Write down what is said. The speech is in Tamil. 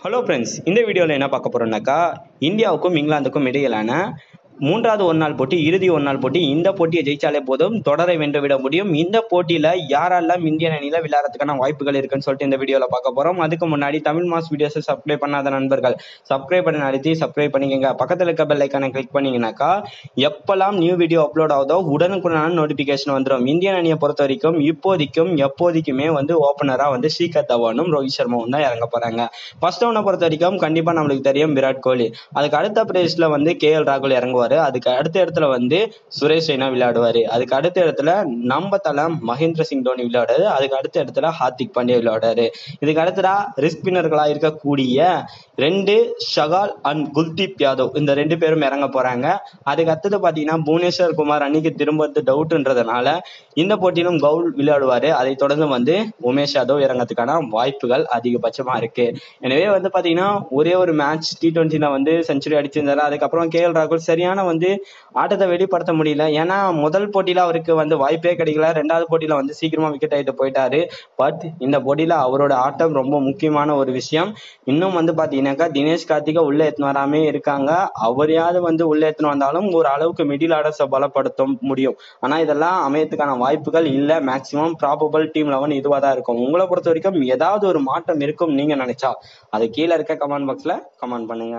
ஹலோ ஃப்ரெண்ட்ஸ் இந்த வீடியோவில் என்ன பார்க்க போகிறோம்னாக்கா இந்தியாவுக்கும் இங்கிலாந்துக்கும் இடையிலான மூன்றாவது ஒரு நாள் போட்டி இறுதி ஒரு நாள் போட்டி. இந்த போட்டியை ஜெயிச்சாலே போதும். தொடரை வென்று விட முடியும். இந்த போட்டியில் யாரெல்லாம் இந்தியன் அணியில் விளையாடுறதுக்கான வாய்ப்புகள் இருக்குன்னு சொல்லிட்டு இந்த வீடியோவில் பார்க்க போகிறோம் அதுக்கு முன்னாடி தமிழ் மாஸ் வீடியோஸை சப்ஸ்கிரைப் பண்ணாத நண்பர்கள் சப்ஸ்கிரைப் பண்ணி அழுத்தி சப்ஸ்கிரைப் பண்ணிக்கங்க. பக்கத்தில் இருக்க பெல் ஐக்கானை கிளிக் பண்ணீங்கன்னாக்கா எப்போல்லாம் நியூ வீடியோ அப்லோட் ஆகுதோ உடனுக்குடனான நோட்டிஃபிகேஷன் வந்துடும் இந்தியன் அணியை பொறுத்த வரைக்கும் இப்போதைக்கும் எப்போதைக்குமே வந்து ஓப்பனராக வந்து ஸ்ரீகர் தவானும் ரோஹித் சர்மாவும் தான் இறங்க போகிறாங்க ஃபர்ஸ்ட் ஒன்னை பொறுத்த வரைக்கும் கண்டிப்பாக நம்மளுக்கு தெரியும் விராட் கோலி. அதுக்கு அடுத்த பிளேஸில் வந்து கே எல் ராகுல் இறங்குவார். அதுக்கு அடுத்த இடத்துல வந்து சுரேஷ் ரெய்னா விளையாடுவார். அதுக்கு அடுத்த இடத்துல நம்ம தலை மகேந்திர சிங் தோனி விளையாடுறாரு அதுக்கு அடுத்த இடத்துல ஹார்திக் பாண்டியா விளையாடுறாரு இதுக்கு அடுத்ததா ரிஸ்க் இருக்கக்கூடிய ரெண்டு ஷகால் அண்ட் குல்தீப் யாதவ். இந்த ரெண்டு பேரும் இறங்க போறாங்க. அதுக்கு அடுத்தது பார்த்தீங்கன்னா புவனேஸ்வர் குமார் அன்னைக்கு திரும்பது டவுட்ன்றதுனால இந்த போட்டியிலும் கவுல் விளையாடுவாரு. அதை தொடர்ந்து வந்து உமேஷ் யாதவ் இறங்கிறதுக்கான வாய்ப்புகள் அதிகபட்சமா இருக்கு. எனவே வந்து பாத்தீங்கன்னா ஒரே ஒரு மேட்ச் டி டுவெண்ட்டில வந்து செஞ்சுரி அடிச்சிருந்தாரு. அதுக்கப்புறம் கே எல் ராகுல் சரியான வந்து ஆட்டத்தை வெளிப்படுத்த முடியல. ஏன்னா முதல் போட்டியில அவருக்கு வந்து வாய்ப்பே கிடைக்கல. ரெண்டாவது போட்டியில வந்து சீக்கிரமா விக்கெட் ஆகிட்டு போயிட்டாரு. பட் இந்த போட்டியில அவரோட ஆட்டம் ரொம்ப முக்கியமான ஒரு விஷயம். இன்னும் வந்து பாத்தீங்கன்னாக்கா தினேஷ் கார்த்திகா உள்ள எடுத்துன்னு வராமே இருக்காங்க. அவரையாவது வந்து உள்ள எடுத்துன்னு வந்தாலும் ஒரு அளவுக்கு மிடில் ஆர்டர்ஸை பலப்படுத்த முடியும். ஆனா இதெல்லாம் அமையத்துக்கான வாய்ப்புகள் இல்ல. மேக்சிமம் ப்ராபபிள் டீம் லெவன் இதுவா தான் இருக்கும். உங்களை பொறுத்த வரைக்கும் ஏதாவது ஒரு மாற்றம் இருக்கும் நீங்க நினைச்சா. அது கீழே இருக்க கமெண்ட் பாக்ஸ்ல கமெண்ட் பண்ணுங்க.